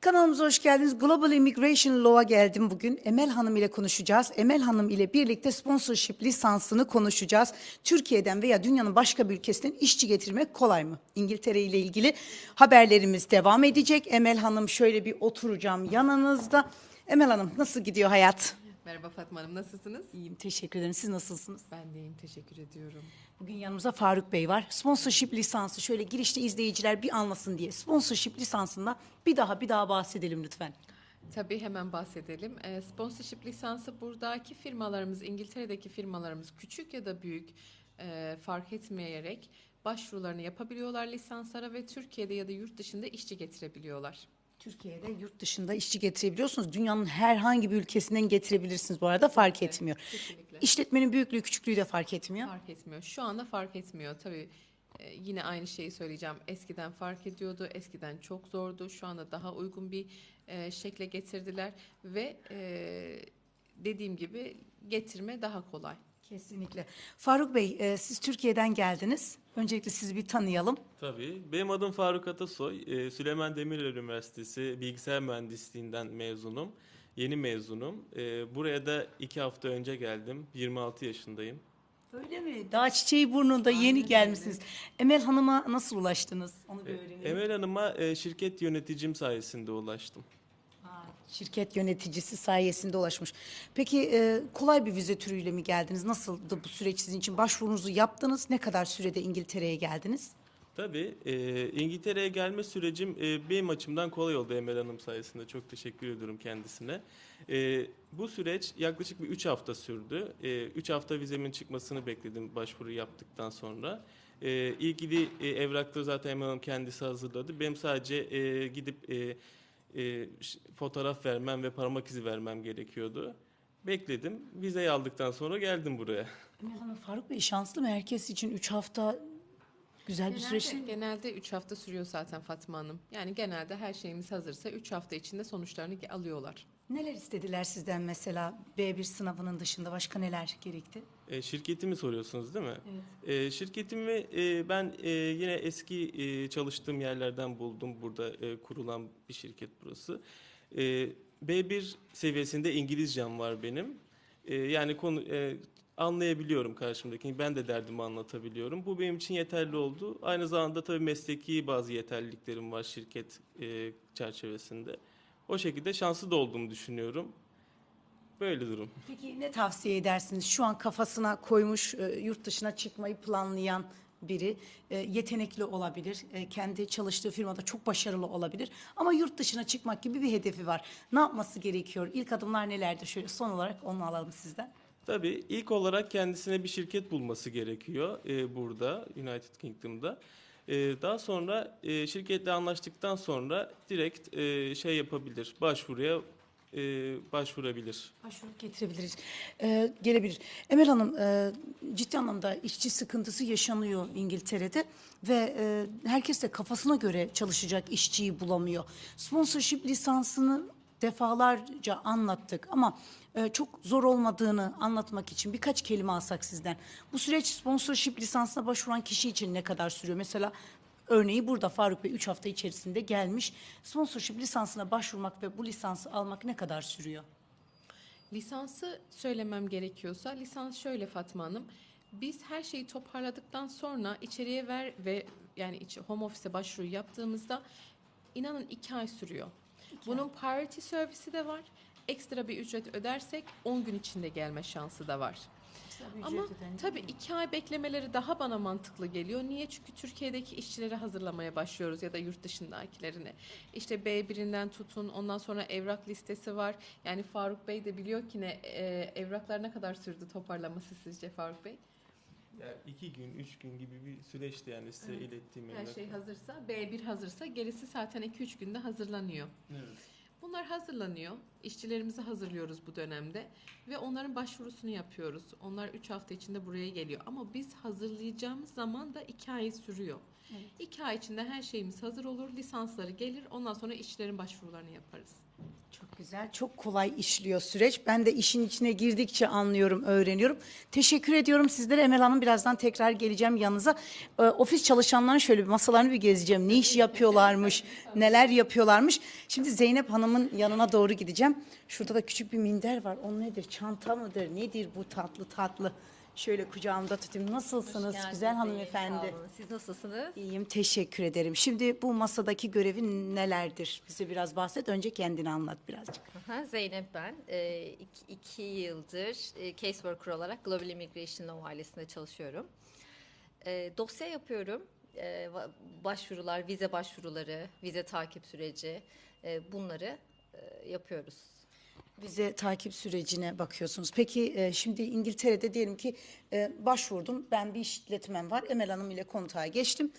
Kanalımıza hoş geldiniz. Global Immigration Law'a geldim bugün. Emel Hanım ile konuşacağız. Emel Hanım ile birlikte sponsorship lisansını konuşacağız. Türkiye'den veya dünyanın başka bir ülkesinden işçi getirmek kolay mı? İngiltere ile ilgili haberlerimiz devam edecek. Emel Hanım şöyle bir oturacağım yanınızda. Emel Hanım nasıl gidiyor hayat? Merhaba Fatma Hanım, nasılsınız? İyiyim teşekkür ederim. Siz nasılsınız? Ben de iyiyim, teşekkür ediyorum. Bugün yanımızda Faruk Bey var. Sponsorship lisansı şöyle girişte izleyiciler bir anlasın diye. Sponsorship lisansında bir daha bir daha bahsedelim lütfen. Tabii hemen bahsedelim. Ee, sponsorship lisansı buradaki firmalarımız, İngiltere'deki firmalarımız küçük ya da büyük e, fark etmeyerek başvurularını yapabiliyorlar lisanslara ve Türkiye'de ya da yurt dışında işçi getirebiliyorlar. Türkiye'de yurt dışında işçi getirebiliyorsunuz. Dünyanın herhangi bir ülkesinden getirebilirsiniz bu arada fark etmiyor. Kesinlikle. İşletmenin büyüklüğü küçüklüğü de fark etmiyor. Fark etmiyor. Şu anda fark etmiyor. Tabii e, yine aynı şeyi söyleyeceğim. Eskiden fark ediyordu. Eskiden çok zordu. Şu anda daha uygun bir e, şekle getirdiler ve e, dediğim gibi getirme daha kolay. Kesinlikle. Faruk Bey e, siz Türkiye'den geldiniz. Öncelikle sizi bir tanıyalım. Tabii. Benim adım Faruk Atasoy. Ee, Süleyman Demirel Üniversitesi Bilgisayar Mühendisliğinden mezunum. Yeni mezunum. Ee, buraya da iki hafta önce geldim. 26 yaşındayım. Öyle mi? Daha çiçeği burnunda yeni gelmişsiniz. Emel Hanım'a nasıl ulaştınız? Onu bir öğrenelim. Emel Hanım'a e, şirket yöneticim sayesinde ulaştım. Şirket yöneticisi sayesinde ulaşmış. Peki e, kolay bir vize türüyle mi geldiniz? Nasıldı bu süreç sizin için? Başvurunuzu yaptınız. Ne kadar sürede İngiltere'ye geldiniz? Tabii. e, İngiltere'ye gelme sürecim e, benim açımdan kolay oldu Emel Hanım sayesinde. Çok teşekkür ediyorum kendisine. E, bu süreç yaklaşık bir 3 hafta sürdü. 3 hafta vizemin çıkmasını bekledim başvuru yaptıktan sonra. E, ilgili e, evrakları zaten Emel Hanım kendisi hazırladı. Benim sadece e, gidip e, e, fotoğraf vermem ve parmak izi vermem gerekiyordu. Bekledim. Vizeyi aldıktan sonra geldim buraya. Emel Hanım Faruk Bey şanslı mı? Herkes için 3 hafta güzel bir süreç Genelde, mi? genelde 3 hafta sürüyor zaten Fatma Hanım. Yani genelde her şeyimiz hazırsa 3 hafta içinde sonuçlarını alıyorlar. Neler istediler sizden mesela B1 sınavının dışında başka neler gerekti? E, şirketimi soruyorsunuz değil mi? E, şirketimi e, ben e, yine eski e, çalıştığım yerlerden buldum. Burada e, kurulan bir şirket burası. E, B1 seviyesinde İngilizcem var benim. E, yani konu e, anlayabiliyorum karşımdaki. Ben de derdimi anlatabiliyorum. Bu benim için yeterli oldu. Aynı zamanda tabii mesleki bazı yeterliliklerim var şirket e, çerçevesinde. O şekilde şanslı da olduğumu düşünüyorum. Böyle durum. Peki ne tavsiye edersiniz? Şu an kafasına koymuş e, yurt dışına çıkmayı planlayan biri e, yetenekli olabilir. e, kendi çalıştığı firmada çok başarılı olabilir. Ama yurt dışına çıkmak gibi bir hedefi var. Ne yapması gerekiyor? İlk adımlar nelerdir? Şöyle son olarak onu alalım sizden. Tabii ilk olarak kendisine bir şirket bulması gerekiyor e, burada United Kingdom'da. E, daha sonra e, şirketle anlaştıktan sonra direkt e, şey yapabilir, başvuruya e, başvurabilir. Başvurup getirebiliriz. Ee, gelebilir. Emel Hanım e, ciddi anlamda işçi sıkıntısı yaşanıyor İngiltere'de ve e, herkes de kafasına göre çalışacak işçiyi bulamıyor. Sponsorship lisansını defalarca anlattık ama e, çok zor olmadığını anlatmak için birkaç kelime alsak sizden. Bu süreç sponsorship lisansına başvuran kişi için ne kadar sürüyor? Mesela Örneği burada Faruk Bey 3 hafta içerisinde gelmiş. Sponsorship lisansına başvurmak ve bu lisansı almak ne kadar sürüyor? Lisansı söylemem gerekiyorsa lisans şöyle Fatma Hanım. Biz her şeyi toparladıktan sonra içeriye ver ve yani home office'e başvuru yaptığımızda inanın iki ay sürüyor. Bunun priority servisi de var. Ekstra bir ücret ödersek 10 gün içinde gelme şansı da var. Ama tabii iki ay beklemeleri daha bana mantıklı geliyor. Niye? Çünkü Türkiye'deki işçileri hazırlamaya başlıyoruz ya da yurt dışındakilerini. İşte B1'inden tutun ondan sonra evrak listesi var. Yani Faruk Bey de biliyor ki ne e, evraklar ne kadar sürdü toparlaması sizce Faruk Bey? Yani iki gün, üç gün gibi bir süreçti yani size Evet. ilettiğim Her evraklar. şey hazırsa B1 hazırsa gerisi zaten 2-3 günde hazırlanıyor. Evet. Bunlar hazırlanıyor. İşçilerimizi hazırlıyoruz bu dönemde ve onların başvurusunu yapıyoruz. Onlar 3 hafta içinde buraya geliyor. Ama biz hazırlayacağımız zaman da 2 ay sürüyor. İki ay içinde her şeyimiz hazır olur. Lisansları gelir. Ondan sonra işçilerin başvurularını yaparız. Çok güzel, çok kolay işliyor süreç. Ben de işin içine girdikçe anlıyorum, öğreniyorum. Teşekkür ediyorum sizlere. Emel Hanım birazdan tekrar geleceğim yanınıza. Ee, ofis çalışanlarının şöyle bir masalarını bir gezeceğim. Ne iş yapıyorlarmış, neler yapıyorlarmış. Şimdi Zeynep Hanım'ın yanına doğru gideceğim. Şurada da küçük bir minder var. O nedir? Çanta mıdır? Nedir bu tatlı tatlı? Şöyle kucağımda tutayım. Nasılsınız Geldiniz güzel hanımefendi? sağ olun. Siz nasılsınız? İyiyim, teşekkür ederim. Şimdi bu masadaki görevin nelerdir? Bize biraz bahset. Önce kendini anlat birazcık. Aha, Zeynep ben. Ee, iki, iki yıldır e, caseworker olarak Global Immigration Law ailesinde çalışıyorum. Ee, dosya yapıyorum. Ee, va- başvurular, vize başvuruları, vize takip süreci e, bunları e, yapıyoruz. Vize takip sürecine bakıyorsunuz. Peki e, şimdi İngiltere'de diyelim ki e, başvurdum. Ben bir işletmem var. Emel Hanım ile kontağa geçtim.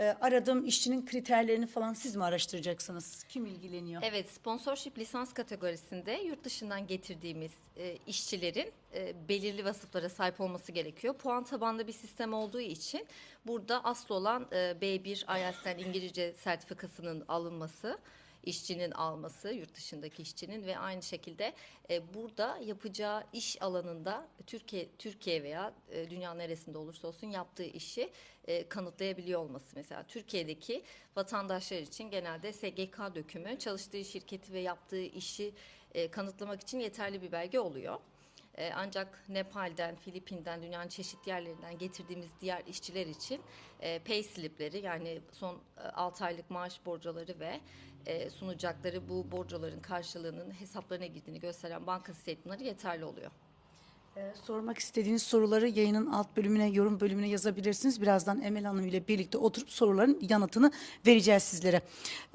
E, aradığım işçinin kriterlerini falan siz mi araştıracaksınız? Kim ilgileniyor? Evet, sponsorship lisans kategorisinde yurt dışından getirdiğimiz e, işçilerin e, belirli vasıflara sahip olması gerekiyor. Puan tabanlı bir sistem olduğu için burada asıl olan e, B1 IELTS'ten İngilizce sertifikasının alınması, işçinin alması, yurt dışındaki işçinin ve aynı şekilde e, burada yapacağı iş alanında Türkiye Türkiye veya e, dünya neresinde olursa olsun yaptığı işi e, kanıtlayabiliyor olması. Mesela Türkiye'deki vatandaşlar için genelde SGK dökümü çalıştığı şirketi ve yaptığı işi e, kanıtlamak için yeterli bir belge oluyor. E, ancak Nepal'den, Filipin'den, dünyanın çeşitli yerlerinden getirdiğimiz diğer işçiler için e, pay slipleri yani son 6 aylık maaş borcaları ve e, sunacakları bu borcaların karşılığının hesaplarına girdiğini gösteren banka statement'ları yeterli oluyor. E, sormak istediğiniz soruları yayının alt bölümüne, yorum bölümüne yazabilirsiniz. Birazdan Emel Hanım ile birlikte oturup soruların yanıtını vereceğiz sizlere.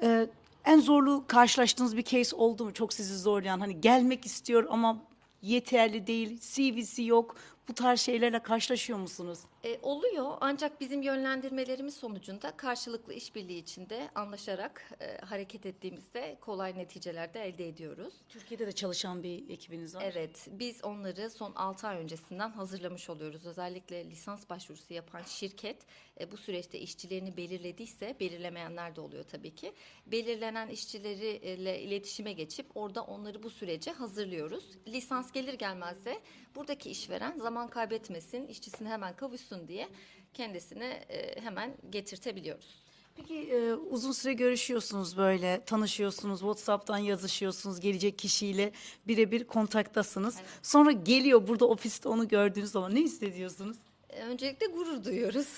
E, en zorlu karşılaştığınız bir case oldu mu? Çok sizi zorlayan hani gelmek istiyor ama yeterli değil, CV'si yok. Bu tarz şeylerle karşılaşıyor musunuz? E, oluyor ancak bizim yönlendirmelerimiz sonucunda karşılıklı işbirliği içinde anlaşarak e, hareket ettiğimizde kolay neticeler de elde ediyoruz. Türkiye'de de çalışan bir ekibiniz var. Evet, biz onları son 6 ay öncesinden hazırlamış oluyoruz. Özellikle lisans başvurusu yapan şirket e, bu süreçte işçilerini belirlediyse, belirlemeyenler de oluyor tabii ki. Belirlenen işçileriyle iletişime geçip orada onları bu sürece hazırlıyoruz. Lisans gelir gelmez de buradaki işveren zaman kaybetmesin, işçisini hemen kavuşsun diye kendisine e, hemen getirtebiliyoruz. Peki e, uzun süre görüşüyorsunuz böyle, tanışıyorsunuz, WhatsApp'tan yazışıyorsunuz, gelecek kişiyle birebir kontaktasınız. Sonra geliyor burada ofiste onu gördüğünüz zaman ne hissediyorsunuz? E, Öncelikle gurur duyuyoruz.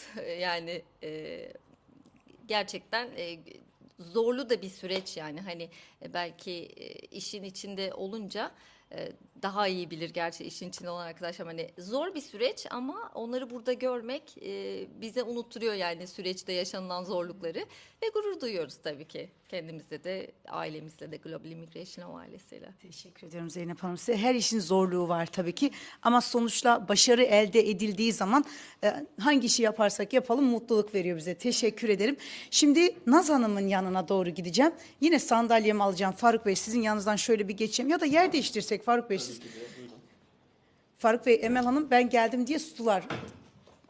Yani e, gerçekten e, zorlu da bir süreç yani hani e, belki e, işin içinde olunca e, daha iyi bilir gerçi işin içinde olan arkadaşlar hani zor bir süreç ama onları burada görmek e, bize unutturuyor yani süreçte yaşanılan zorlukları ve gurur duyuyoruz tabii ki kendimizde de ailemizde de Global Immigration ailesiyle. Teşekkür ediyorum Zeynep Hanım. Size her işin zorluğu var tabii ki. Ama sonuçta başarı elde edildiği zaman e, hangi işi yaparsak yapalım mutluluk veriyor bize. Teşekkür ederim. Şimdi Naz Hanım'ın yanına doğru gideceğim. Yine sandalyemi alacağım. Faruk Bey sizin yanınızdan şöyle bir geçeyim. Ya da yer değiştirsek Faruk Bey siz. Faruk Bey, Emel Hanım ben geldim diye sustular.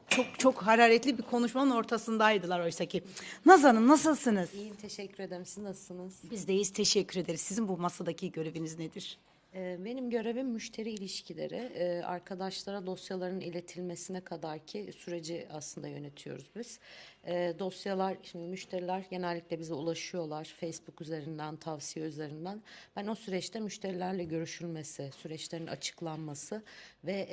Çok çok hararetli bir konuşmanın ortasındaydılar oysa ki. Naz Hanım nasılsınız? İyiyim teşekkür ederim. Siz nasılsınız? Biz deyiz teşekkür ederiz. Sizin bu masadaki göreviniz nedir? Ee, Benim görevim müşteri ilişkileri. Ee, Arkadaşlara dosyaların iletilmesine kadar ki süreci aslında yönetiyoruz biz. Ee, Dosyalar, şimdi müşteriler genellikle bize ulaşıyorlar. Facebook üzerinden, tavsiye üzerinden. Ben o süreçte müşterilerle görüşülmesi, süreçlerin açıklanması ve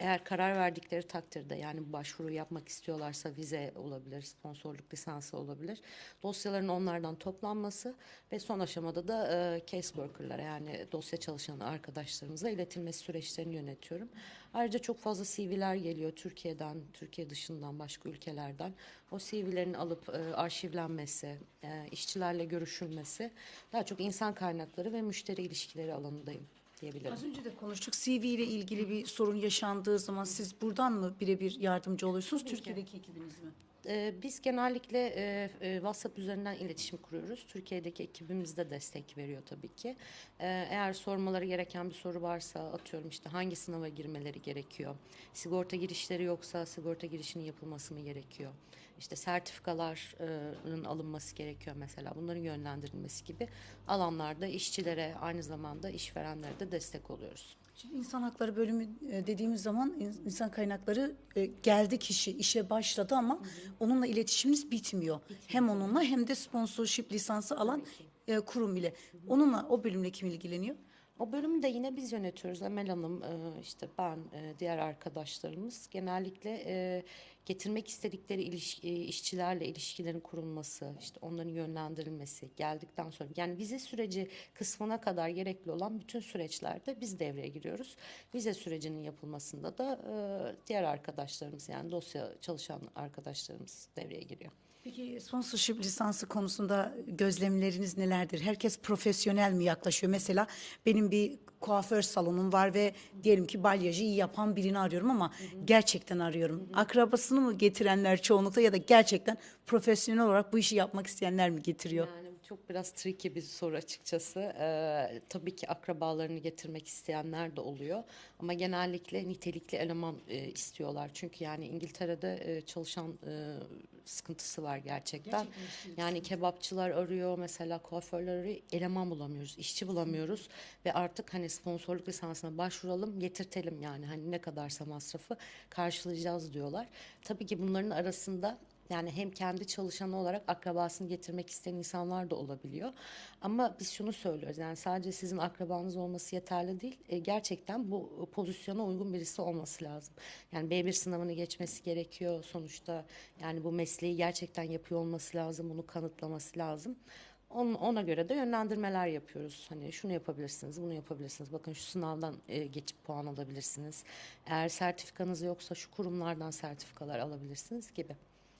eğer karar verdikleri takdirde yani başvuru yapmak istiyorlarsa vize olabilir, sponsorluk lisansı olabilir. Dosyaların onlardan toplanması ve son aşamada da e, caseworker'lara yani dosya çalışan arkadaşlarımıza iletilmesi süreçlerini yönetiyorum. Ayrıca çok fazla CV'ler geliyor Türkiye'den, Türkiye dışından, başka ülkelerden. O CV'lerin alıp e, arşivlenmesi, e, işçilerle görüşülmesi, daha çok insan kaynakları ve müşteri ilişkileri alanındayım diyebilirim. Az önce de konuştuk. CV ile ilgili bir sorun yaşandığı zaman siz buradan mı birebir yardımcı oluyorsunuz? Türkiye'deki ekibiniz mi? Ee, Biz genellikle e, e, WhatsApp üzerinden iletişim kuruyoruz. Türkiye'deki ekibimiz de destek veriyor tabii ki. Ee, Eğer sormaları gereken bir soru varsa atıyorum işte hangi sınava girmeleri gerekiyor? Sigorta girişleri yoksa sigorta girişinin yapılması mı gerekiyor? işte sertifikaların alınması gerekiyor mesela. Bunların yönlendirilmesi gibi alanlarda işçilere aynı zamanda işverenlere de destek oluyoruz. Şimdi insan hakları bölümü e, dediğimiz zaman in- insan kaynakları e, geldi kişi işe başladı ama onunla iletişiminiz bitmiyor. Hem onunla hem de sponsorship lisansı alan e, kurum ile. Onunla o bölümle kim ilgileniyor? O bölümü de yine biz yönetiyoruz. Emel Hanım, e, işte ben, e, diğer arkadaşlarımız genellikle e, getirmek istedikleri işçilerle ilişkilerin kurulması, işte onların yönlendirilmesi, geldikten sonra yani vize süreci kısmına kadar gerekli olan bütün süreçlerde biz devreye giriyoruz. Vize sürecinin yapılmasında da diğer arkadaşlarımız yani dosya çalışan arkadaşlarımız devreye giriyor. Peki sponsorship lisansı konusunda gözlemleriniz nelerdir? Herkes profesyonel mi yaklaşıyor? Mesela benim bir kuaför salonum var ve diyelim ki balyajı iyi yapan birini arıyorum ama gerçekten arıyorum. Akrabasını mı getirenler çoğunlukla ya da gerçekten profesyonel olarak bu işi yapmak isteyenler mi getiriyor? Yani çok biraz tricky bir soru açıkçası. Ee, tabii ki akrabalarını getirmek isteyenler de oluyor. Ama genellikle nitelikli eleman e, istiyorlar. Çünkü yani İngiltere'de e, çalışan e, sıkıntısı var gerçekten. yani kebapçılar arıyor, mesela kuaförler arıyor. Eleman bulamıyoruz, işçi bulamıyoruz. Ve artık hani sponsorluk lisansına başvuralım, getirtelim yani. Hani ne kadarsa masrafı karşılayacağız diyorlar. Tabii ki bunların arasında yani hem kendi çalışanı olarak akrabasını getirmek isteyen insanlar da olabiliyor. Ama biz şunu söylüyoruz yani sadece sizin akrabanız olması yeterli değil. E, gerçekten bu pozisyona uygun birisi olması lazım. Yani B1 sınavını geçmesi gerekiyor sonuçta. Yani bu mesleği gerçekten yapıyor olması lazım. Bunu kanıtlaması lazım. Onun- Ona göre de yönlendirmeler yapıyoruz. Hani şunu yapabilirsiniz, bunu yapabilirsiniz. Bakın şu sınavdan e, geçip puan alabilirsiniz. Eğer sertifikanız yoksa şu kurumlardan sertifikalar alabilirsiniz gibi.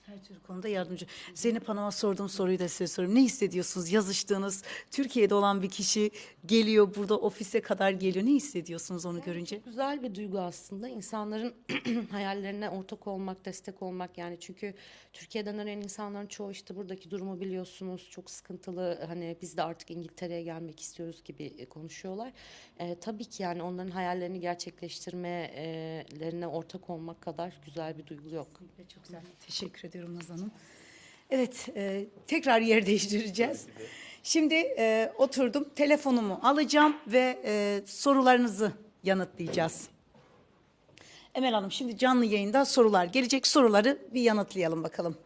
Her türlü konuda yardımcı. Zeynep Hanım'a sorduğum soruyu da size sorayım. Ne hissediyorsunuz? Yazıştığınız, Türkiye'de olan bir kişi geliyor, burada ofise kadar geliyor. Ne hissediyorsunuz onu görünce? Güzel bir duygu aslında. İnsanların hayallerine ortak olmak, destek olmak yani çünkü Türkiye'den ölen insanların çoğu işte buradaki durumu biliyorsunuz çok sıkıntılı. Hani biz de artık İngiltere'ye gelmek istiyoruz gibi e, konuşuyorlar. E, tabii ki yani onların hayallerini gerçekleştirmelerine ortak olmak kadar güzel bir duygu yok. Çok güzel. Teşekkür ediyorum Nazan Hanım. Evet, e, tekrar yer değiştireceğiz. Şimdi e, oturdum, telefonumu alacağım ve e, sorularınızı yanıtlayacağız. Emel Hanım, şimdi canlı yayında sorular gelecek. Soruları bir yanıtlayalım bakalım.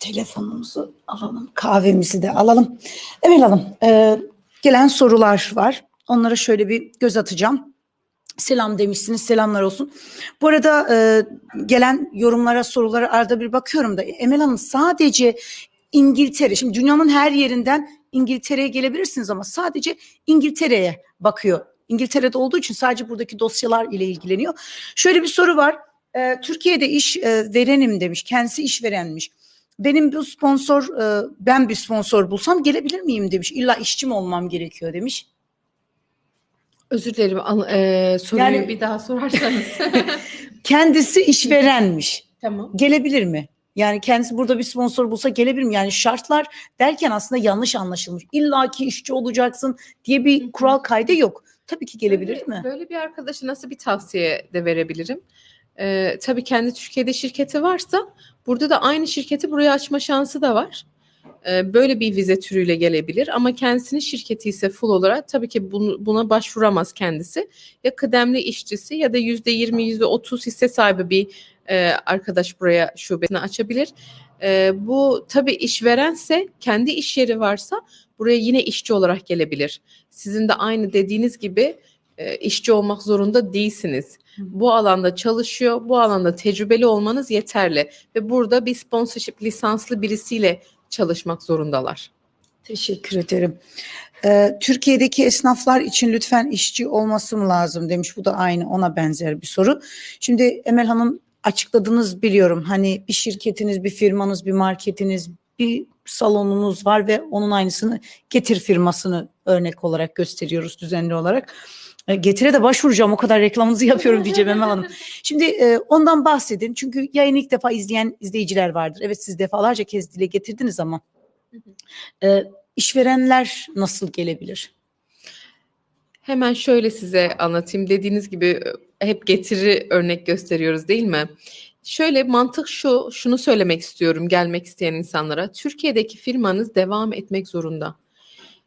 Telefonumuzu alalım, kahvemizi de alalım. Emel Hanım, e, gelen sorular var. Onlara şöyle bir göz atacağım. Selam demişsiniz, selamlar olsun. Bu arada e, gelen yorumlara, sorulara arada bir bakıyorum da Emel Hanım sadece İngiltere, şimdi dünyanın her yerinden İngiltere'ye gelebilirsiniz ama sadece İngiltere'ye bakıyor. İngiltere'de olduğu için sadece buradaki dosyalar ile ilgileniyor. Şöyle bir soru var. E, Türkiye'de iş e, verenim demiş, kendisi işverenmiş. Benim bu sponsor, e, ben bir sponsor bulsam gelebilir miyim demiş. İlla işçi mi olmam gerekiyor demiş. Özür dilerim. e, soruyu Yani- bir daha sorarsanız. Kendisi işverenmiş. tamam. Gelebilir mi? Yani kendisi burada bir sponsor bulsa gelebilir mi? Yani şartlar derken aslında yanlış anlaşılmış. İlla ki işçi olacaksın diye bir kural kaydı yok. Tabii ki gelebilir böyle, mi? Böyle bir arkadaşa nasıl bir tavsiye de verebilirim? Ee, tabii kendi Türkiye'de şirketi varsa burada da aynı şirketi buraya açma şansı da var. Ee, böyle bir vize türüyle gelebilir ama kendisinin şirketi ise full olarak tabii ki buna başvuramaz kendisi. Ya kıdemli işçisi ya da yüzde yirmi, yüzde otuz hisse sahibi bir e, arkadaş buraya şubesini açabilir. E, bu tabii işverense kendi iş yeri varsa buraya yine işçi olarak gelebilir. Sizin de aynı dediğiniz gibi e, işçi olmak zorunda değilsiniz. Bu alanda çalışıyor, bu alanda tecrübeli olmanız yeterli ve burada bir sponsorship lisanslı birisiyle çalışmak zorundalar. Teşekkür ederim. Ee, Türkiye'deki esnaflar için lütfen işçi olması mı lazım demiş. Bu da aynı ona benzer bir soru. Şimdi Emel Hanım açıkladınız biliyorum. Hani bir şirketiniz, bir firmanız, bir marketiniz, bir salonunuz var ve onun aynısını Getir firmasını örnek olarak gösteriyoruz düzenli olarak. E, Getir'e de başvuracağım o kadar reklamınızı yapıyorum diyeceğim Emel Hanım. Şimdi e, ondan bahsedin çünkü yayını ilk defa izleyen izleyiciler vardır. Evet siz defalarca kez dile getirdiniz ama e, işverenler nasıl gelebilir? Hemen şöyle size anlatayım. Dediğiniz gibi hep getiri örnek gösteriyoruz değil mi? Şöyle mantık şu, şunu söylemek istiyorum gelmek isteyen insanlara. Türkiye'deki firmanız devam etmek zorunda.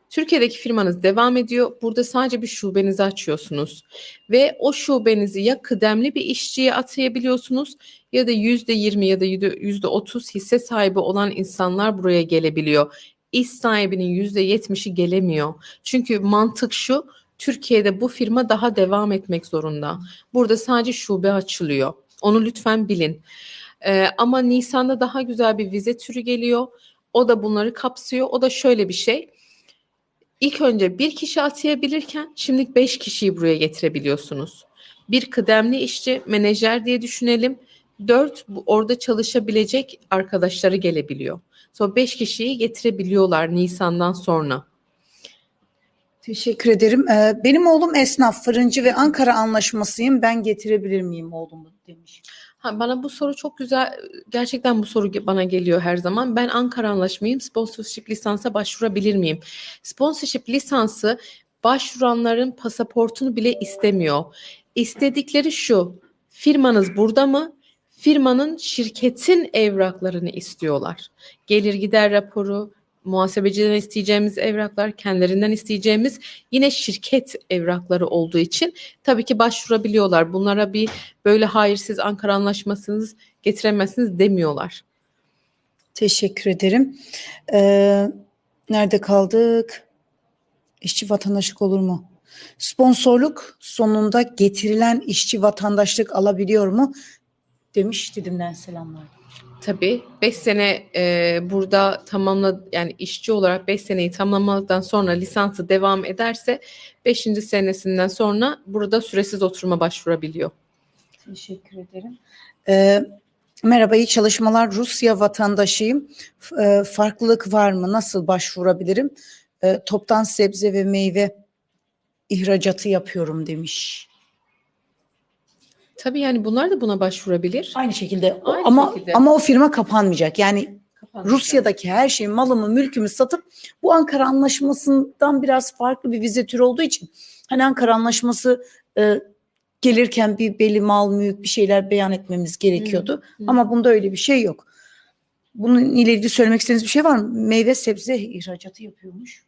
Türkiye'deki firmanız devam ediyor. Burada sadece bir şubenizi açıyorsunuz. Ve o şubenizi ya kıdemli bir işçiye atayabiliyorsunuz ya da yüzde yirmi ya da yüzde otuz hisse sahibi olan insanlar buraya gelebiliyor. İş sahibinin yüzde yetmişi gelemiyor. Çünkü mantık şu, Türkiye'de bu firma daha devam etmek zorunda. Burada sadece şube açılıyor. Onu lütfen bilin. Ee, ama Nisan'da daha güzel bir vize türü geliyor. O da bunları kapsıyor. O da şöyle bir şey. İlk önce bir kişi atayabilirken şimdi beş kişiyi buraya getirebiliyorsunuz. Bir kıdemli işçi, menajer diye düşünelim. Dört orada çalışabilecek arkadaşları gelebiliyor. Sonra beş kişiyi getirebiliyorlar Nisan'dan sonra. Teşekkür ederim. Ee, benim oğlum esnaf, fırıncı ve Ankara anlaşmasıyım. Ben getirebilir miyim oğlumu demiş. Ha, bana bu soru çok güzel, gerçekten bu soru bana geliyor her zaman. Ben Ankara anlaşmayım, sponsorship lisansa başvurabilir miyim? Sponsorship lisansı başvuranların pasaportunu bile istemiyor. İstedikleri şu, firmanız burada mı? Firmanın şirketin evraklarını istiyorlar. Gelir gider raporu, muhasebeciden isteyeceğimiz evraklar, kendilerinden isteyeceğimiz yine şirket evrakları olduğu için tabii ki başvurabiliyorlar. Bunlara bir böyle hayır siz Ankara anlaşmasınız getiremezsiniz demiyorlar. Teşekkür ederim. Ee, nerede kaldık? İşçi vatandaşlık olur mu? Sponsorluk sonunda getirilen işçi vatandaşlık alabiliyor mu? Demiş Didim'den selamlar. Tabii 5 sene e, burada tamamla yani işçi olarak 5 seneyi tamamladıktan sonra lisansı devam ederse 5. senesinden sonra burada süresiz oturuma başvurabiliyor. Teşekkür ederim. Ee, merhaba, iyi çalışmalar. Rusya vatandaşıyım. F- e, farklılık var mı? Nasıl başvurabilirim? Ee, toptan sebze ve meyve ihracatı yapıyorum demiş. Tabii yani bunlar da buna başvurabilir. Aynı şekilde Aynı ama şekilde. ama o firma kapanmayacak. Yani Rusya'daki her şeyi, malımı, mülkümü satıp bu Ankara Anlaşması'ndan biraz farklı bir vize türü olduğu için hani Ankara Anlaşması e, gelirken bir belli mal, mülk bir şeyler beyan etmemiz gerekiyordu. hı. Ama bunda öyle bir şey yok. Bunun ile ilgili söylemek istediğiniz bir şey var mı? Meyve sebze ihracatı yapıyormuş.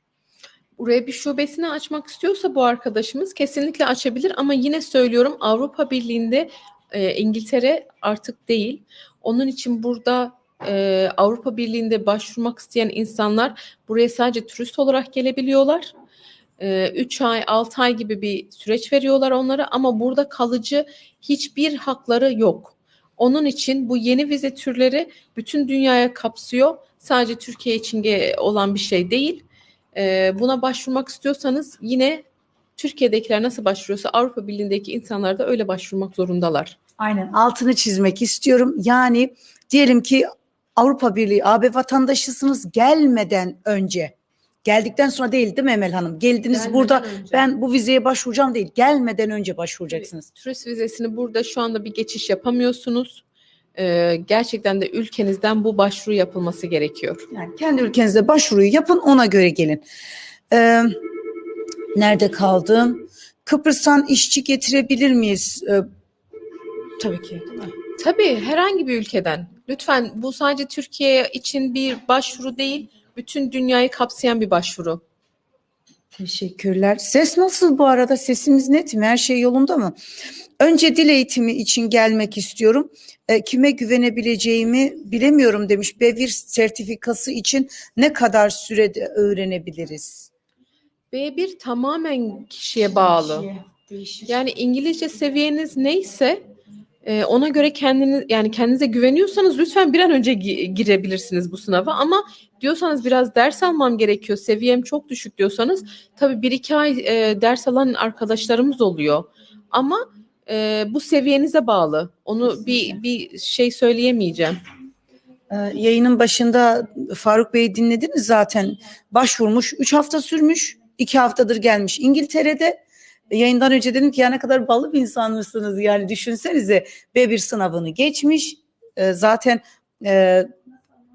Buraya bir şubesini açmak istiyorsa bu arkadaşımız kesinlikle açabilir ama yine söylüyorum Avrupa Birliği'nde e, İngiltere artık değil. Onun için burada e, Avrupa Birliği'nde başvurmak isteyen insanlar buraya sadece turist olarak gelebiliyorlar. 3 ay, 6 ay gibi bir süreç veriyorlar onlara ama burada kalıcı hiçbir hakları yok. Onun için bu yeni vize türleri bütün dünyaya kapsıyor. Sadece Türkiye için olan bir şey değil. Ee, buna başvurmak istiyorsanız yine Türkiye'dekiler nasıl başvuruyorsa Avrupa Birliği'ndeki insanlar da öyle başvurmak zorundalar. Aynen altını çizmek istiyorum. Yani diyelim ki Avrupa Birliği AB vatandaşısınız gelmeden önce. Geldikten sonra değil değil mi Emel Hanım? Geldiniz Gelmeden burada önce. ben bu vizeye başvuracağım değil. Gelmeden önce başvuracaksınız. Turist vizesini burada şu anda bir geçiş yapamıyorsunuz. Ee, gerçekten de ülkenizden bu başvuru yapılması gerekiyor. Yani kendi ülkenizde başvuruyu yapın ona göre gelin. Ee, nerede kaldım? Kıbrıs'tan işçi getirebilir miyiz? Ee, tabii ki. Tabii herhangi bir ülkeden. Lütfen bu sadece Türkiye için bir başvuru değil, bütün dünyayı kapsayan bir başvuru. Teşekkürler. Ses nasıl bu arada? Sesimiz net mi? Her şey yolunda mı? Önce dil eğitimi için gelmek istiyorum. E, kime güvenebileceğimi bilemiyorum demiş. B1 sertifikası için ne kadar sürede öğrenebiliriz? B1 tamamen kişiye bağlı. Yani İngilizce seviyeniz neyse e, ona göre kendiniz yani kendinize güveniyorsanız lütfen bir an önce gi- girebilirsiniz bu sınava ama diyorsanız biraz ders almam gerekiyor seviyem çok düşük diyorsanız tabii bir iki ay e, ders alan arkadaşlarımız oluyor ama e, bu seviyenize bağlı onu bir bir şey söyleyemeyeceğim. Ee, yayının başında Faruk Bey'i dinlediniz zaten. Başvurmuş. Üç hafta sürmüş. iki haftadır gelmiş İngiltere'de. Yayından önce dedim ki ya ne kadar ballı bir insan mısınız yani düşünsenize B1 sınavını geçmiş. Ee, zaten e,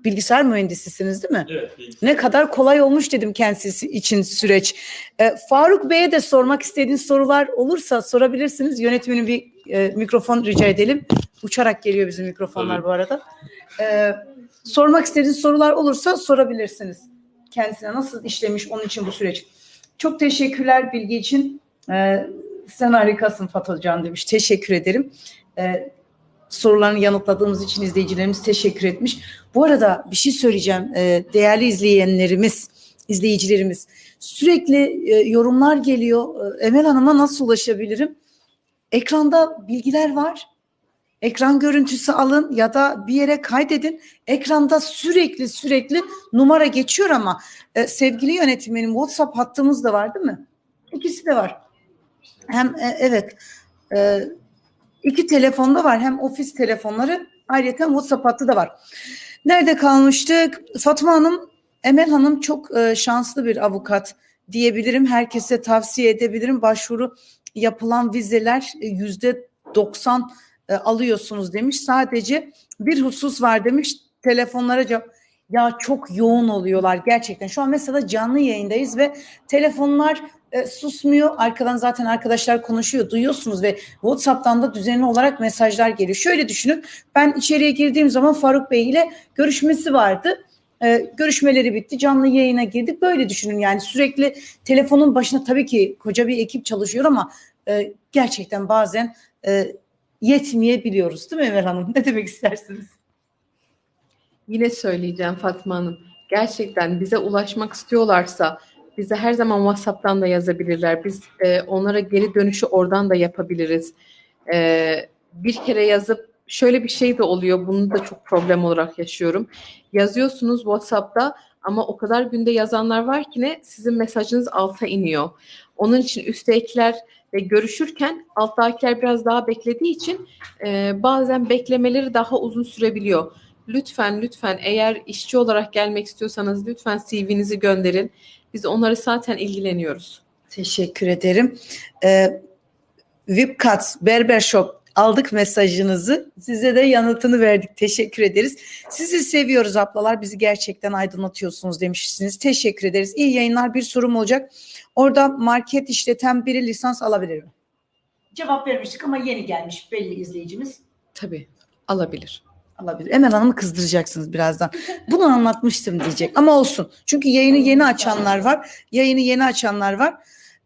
bilgisayar mühendisisiniz değil mi? Evet. Ne kadar kolay olmuş dedim kendisi için süreç. Ee, Faruk Bey'e de sormak istediğiniz sorular olursa sorabilirsiniz. Yönetmenin bir e, mikrofon rica edelim. Uçarak geliyor bizim mikrofonlar Tabii. bu arada. Ee, sormak istediğiniz sorular olursa sorabilirsiniz. Kendisine nasıl işlemiş onun için bu süreç. Çok teşekkürler bilgi için. Ee, sen harikasın Fatocan demiş. Teşekkür ederim. Ee, sorularını yanıtladığımız için izleyicilerimiz teşekkür etmiş. Bu arada bir şey söyleyeceğim. Ee, değerli izleyenlerimiz, izleyicilerimiz sürekli e, yorumlar geliyor. Ee, Emel Hanım'a nasıl ulaşabilirim? Ekranda bilgiler var. Ekran görüntüsü alın ya da bir yere kaydedin. Ekranda sürekli sürekli numara geçiyor ama e, sevgili yönetmenim WhatsApp hattımız da var değil mi? İkisi de var. Hem e, evet e, iki telefonda var. Hem ofis telefonları ayrıca WhatsApp hattı da var. Nerede kalmıştık? Fatma Hanım, Emel Hanım çok e, şanslı bir avukat diyebilirim. Herkese tavsiye edebilirim. Başvuru yapılan vizeler e, yüzde 90 e, alıyorsunuz demiş. Sadece bir husus var demiş. Telefonlara cevap ya çok yoğun oluyorlar gerçekten. Şu an mesela canlı yayındayız ve telefonlar e, susmuyor. Arkadan zaten arkadaşlar konuşuyor. Duyuyorsunuz ve WhatsApp'tan da düzenli olarak mesajlar geliyor. Şöyle düşünün. Ben içeriye girdiğim zaman Faruk Bey ile görüşmesi vardı. E, görüşmeleri bitti. Canlı yayına girdik. Böyle düşünün yani sürekli telefonun başına tabii ki koca bir ekip çalışıyor ama e, gerçekten bazen e, yetmeyebiliyoruz değil mi Emel Hanım? Ne demek istersiniz? Yine söyleyeceğim Fatma Hanım. Gerçekten bize ulaşmak istiyorlarsa bize her zaman WhatsApp'tan da yazabilirler. Biz e, onlara geri dönüşü oradan da yapabiliriz. E, bir kere yazıp şöyle bir şey de oluyor. Bunu da çok problem olarak yaşıyorum. Yazıyorsunuz WhatsApp'ta ama o kadar günde yazanlar var ki ne sizin mesajınız alta iniyor. Onun için üsttekiler ve görüşürken alttakiler biraz daha beklediği için e, bazen beklemeleri daha uzun sürebiliyor. Lütfen lütfen eğer işçi olarak gelmek istiyorsanız lütfen CV'nizi gönderin. Biz onları zaten ilgileniyoruz. Teşekkür ederim. Ee, Vipcat Berber Shop aldık mesajınızı. Size de yanıtını verdik. Teşekkür ederiz. Sizi seviyoruz ablalar. Bizi gerçekten aydınlatıyorsunuz demişsiniz. Teşekkür ederiz. İyi yayınlar. Bir sorum olacak. Orada market işleten biri lisans alabilir mi? Cevap vermiştik ama yeni gelmiş belli izleyicimiz. Tabii alabilir. Alabilir. Emel Hanım'ı kızdıracaksınız birazdan. Bunu anlatmıştım diyecek ama olsun. Çünkü yayını yeni açanlar var. Yayını yeni açanlar var.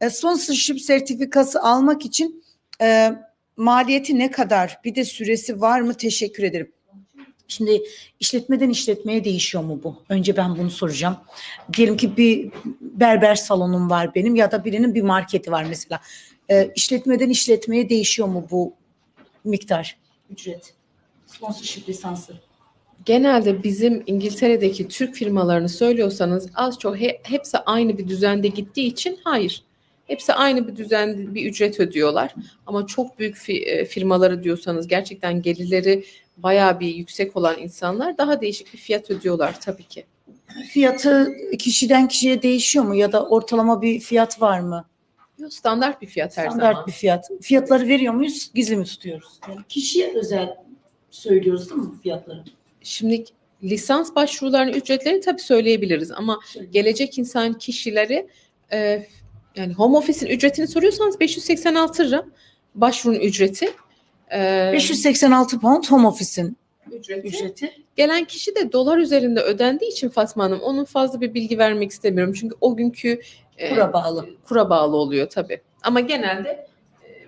E, sponsorship sertifikası almak için e, maliyeti ne kadar? Bir de süresi var mı? Teşekkür ederim. Şimdi işletmeden işletmeye değişiyor mu bu? Önce ben bunu soracağım. Diyelim ki bir berber salonum var benim ya da birinin bir marketi var mesela. E, işletmeden işletmeye değişiyor mu bu miktar, ücret? Sponsorship lisansı. Genelde bizim İngiltere'deki Türk firmalarını söylüyorsanız az çok he- hepsi aynı bir düzende gittiği için hayır. Hepsi aynı bir düzende bir ücret ödüyorlar. Ama çok büyük fi- e, firmaları diyorsanız gerçekten gelirleri bayağı bir yüksek olan insanlar daha değişik bir fiyat ödüyorlar tabii ki. Fiyatı kişiden kişiye değişiyor mu ya da ortalama bir fiyat var mı? Yok, Standart bir fiyat her Standart zaman. bir fiyat. Fiyatları veriyor muyuz? Gizli mi tutuyoruz? Yani kişiye özel söylüyoruz değil mi fiyatları? Şimdi lisans başvurularının ücretlerini tabii söyleyebiliriz ama gelecek insan kişileri e, yani home office'in ücretini soruyorsanız 586 lira başvurunun ücreti. E, 586 pound home office'in ücreti. ücreti. Gelen kişi de dolar üzerinde ödendiği için Fatma Hanım onun fazla bir bilgi vermek istemiyorum. Çünkü o günkü e, Kura bağlı. kura bağlı oluyor tabii. Ama genelde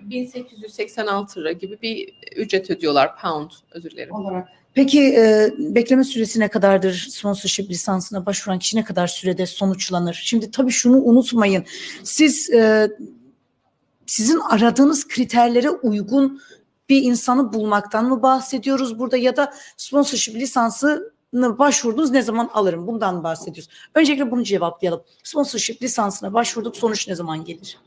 1886 lira gibi bir ücret ödüyorlar pound özür dilerim. olarak. Peki e, bekleme süresi ne kadardır? Sponsorship lisansına başvuran kişi ne kadar sürede sonuçlanır? Şimdi tabii şunu unutmayın. Siz e, sizin aradığınız kriterlere uygun bir insanı bulmaktan mı bahsediyoruz burada ya da sponsorship lisansını başvurdunuz ne zaman alırım? Bundan bahsediyoruz? Öncelikle bunu cevaplayalım. Sponsorship lisansına başvurduk sonuç ne zaman gelir?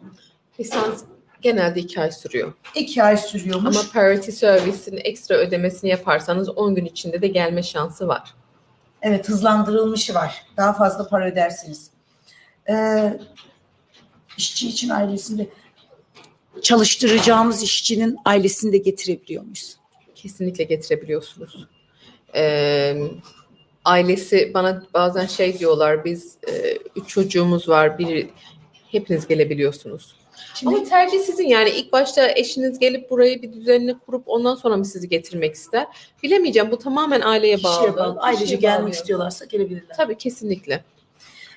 Lisans genelde iki ay sürüyor. İki ay sürüyormuş. Ama priority service'in ekstra ödemesini yaparsanız 10 gün içinde de gelme şansı var. Evet hızlandırılmışı var. Daha fazla para ödersiniz. Ee, işçi için ailesinde çalıştıracağımız işçinin ailesini de getirebiliyor muyuz? Kesinlikle getirebiliyorsunuz. Ee, ailesi bana bazen şey diyorlar biz e, üç çocuğumuz var biri hepiniz gelebiliyorsunuz. Ama tercih sizin yani ilk başta eşiniz gelip burayı bir düzenini kurup ondan sonra mı sizi getirmek ister? Bilemeyeceğim bu tamamen aileye bağlı. Kişiye bağlı. Ailece gelmek bağlı. istiyorlarsa gelebilirler. Tabii kesinlikle.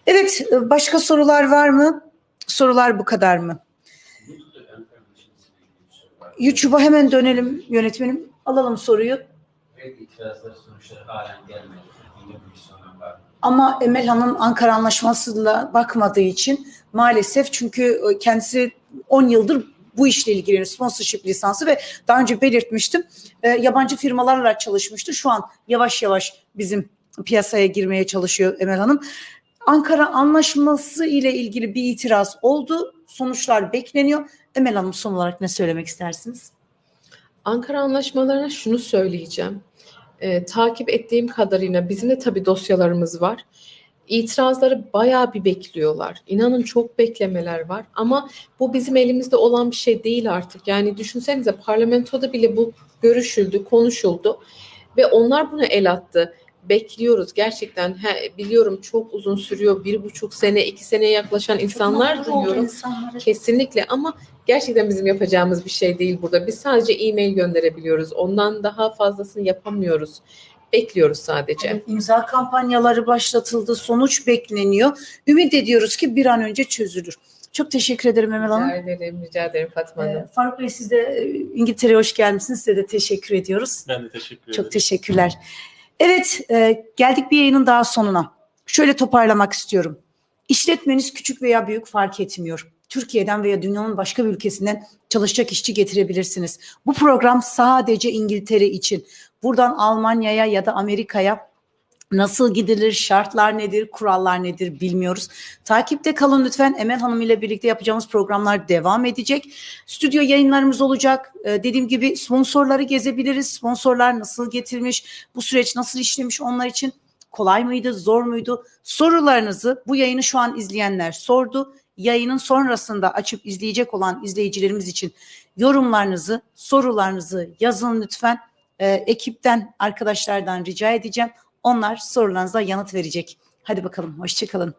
Evet, başka sorular var mı? Sorular bu kadar mı? YouTube'a hemen dönelim yönetmenim. Alalım soruyu. Evet, itirazlar sonuçları halen gelmedi. Yine bir sorun var. Ama Emel Hanım Ankara Anlaşması'na bakmadığı için maalesef çünkü e, kendisi 10 yıldır bu işle ilgileniyor. Sponsorship lisansı ve daha önce belirtmiştim. e, yabancı firmalarla çalışmıştı. Şu an yavaş yavaş bizim piyasaya girmeye çalışıyor Emel Hanım. Ankara Anlaşması ile ilgili bir itiraz oldu. Sonuçlar bekleniyor. Emel Hanım son olarak ne söylemek istersiniz? Ankara anlaşmalarına şunu söyleyeceğim. Ee, takip ettiğim kadarıyla bizim de tabii dosyalarımız var. İtirazları bayağı bir bekliyorlar. İnanın çok beklemeler var ama bu bizim elimizde olan bir şey değil artık. Yani düşünsenize parlamentoda bile bu görüşüldü, konuşuldu ve onlar buna el attı. Bekliyoruz gerçekten. He, biliyorum çok uzun sürüyor. Bir buçuk sene, iki seneye yaklaşan insanlar Çok oldu duyuyorum. insanları. Kesinlikle ama gerçekten bizim yapacağımız bir şey değil burada. Biz sadece e-mail gönderebiliyoruz. Ondan daha fazlasını yapamıyoruz. Bekliyoruz sadece. Evet, imza kampanyaları başlatıldı. Sonuç bekleniyor. Ümit ediyoruz ki bir an önce çözülür. Çok teşekkür ederim Emel Hanım. Rica ederim, rica ederim Fatma Hanım. Ee, Faruk Bey siz de e, İngiltere'ye hoş gelmişsiniz. Size de teşekkür ediyoruz. Ben de teşekkür ederim. Çok teşekkürler. Evet, e, geldik bir yayının daha sonuna. Şöyle toparlamak istiyorum. İşletmeniz küçük veya büyük fark etmiyor. Türkiye'den veya dünyanın başka bir ülkesinden çalışacak işçi getirebilirsiniz. Bu program sadece İngiltere için. Buradan Almanya'ya ya da Amerika'ya nasıl gidilir, şartlar nedir, kurallar nedir bilmiyoruz. Takipte kalın lütfen. Emel Hanım ile birlikte yapacağımız programlar devam edecek. Stüdyo yayınlarımız olacak. Ee, dediğim gibi sponsorları gezebiliriz. Sponsorlar nasıl getirmiş, bu süreç nasıl işlemiş onlar için kolay mıydı, zor muydu? Sorularınızı bu yayını şu an izleyenler sordu. Yayının sonrasında açıp izleyecek olan izleyicilerimiz için yorumlarınızı, sorularınızı yazın lütfen. Ee, ekipten, arkadaşlardan rica edeceğim. Onlar sorularınıza yanıt verecek. Hadi bakalım, hoşçakalın.